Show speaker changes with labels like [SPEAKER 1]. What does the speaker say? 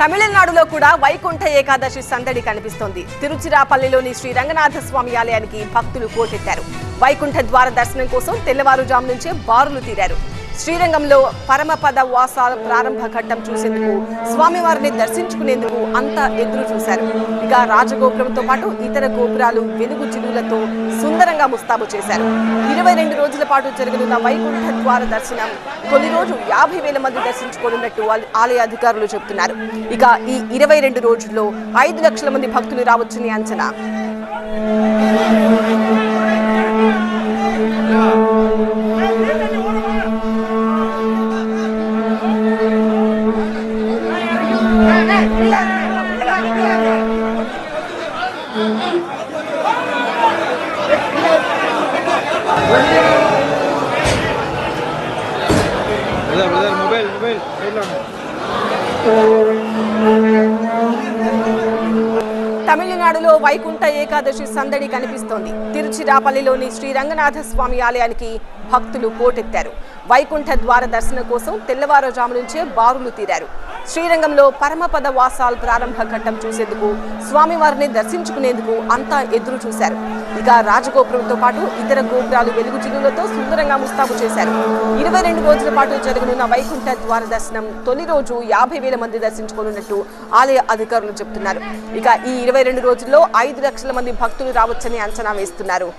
[SPEAKER 1] తమిళనాడులో కూడా వైకుంఠ ఏకాదశి సందడి కనిపిస్తోంది. తిరుచిరాపల్లిలోని శ్రీ రంగనాథ స్వామి ఆలయానికి భక్తులు పోటెత్తారు వైకుంఠ ద్వార దర్శనం కోసం తెల్లవారుజాము నుంచే బారులు తీరారు. శ్రీరంగంలో పరమపద వాసాల ప్రారంభ ఘట్టం చూసేందుకు స్వామివారిని దర్శించుకునేందుకు అంతా ఎదురు చూశారు. ఇక రాజగోపురంతో పాటు ఇతర గోపురాలు వెలుగు జిలులతో సుందరంగా ముస్తాబు చేశారు. ఇరవై రెండు రోజుల పాటు జరగనున్న వైకుంఠ ద్వార దర్శనం తొలి రోజు యాభై వేల మంది దర్శించుకోనున్నట్టు ఆలయ అధికారులు చెబుతున్నారు. ఇక ఈ ఇరవై రెండు రోజుల్లో ఐదు లక్షల మంది భక్తులు రావచ్చని అంచనా. తమిళనాడులో వైకుంఠ ఏకాదశి సందడి కనిపిస్తోంది. తిరుచిరాపల్లిలోని శ్రీ రంగనాథ స్వామి ఆలయానికి భక్తులు పోటెత్తారు. వైకుంఠ ద్వార దర్శనం కోసం తెల్లవారుజాము నుంచే బారులు తీరారు. శ్రీరంగంలో పరమపద వాసాలు ప్రారంభ ఘట్టం చూసేందుకు స్వామివారిని దర్శించుకునేందుకు అంతా ఎదురు చూశారు. ఇక రాజగోపురంతో పాటు ఇతర గోపురాలు వెలుగు చిలులతో సుందరంగా ముస్తాబు చేశారు. ఇరవై రెండు రోజుల పాటు జరగనున్న వైకుంఠ ద్వార దర్శనం తొలి రోజు యాభై వేల మంది దర్శించుకోనున్నట్టు ఆలయ అధికారులు చెబుతున్నారు. ఇక ఈ ఇరవై రెండు రోజుల్లో ఐదు లక్షల మంది భక్తులు రావచ్చని అంచనా వేస్తున్నారు.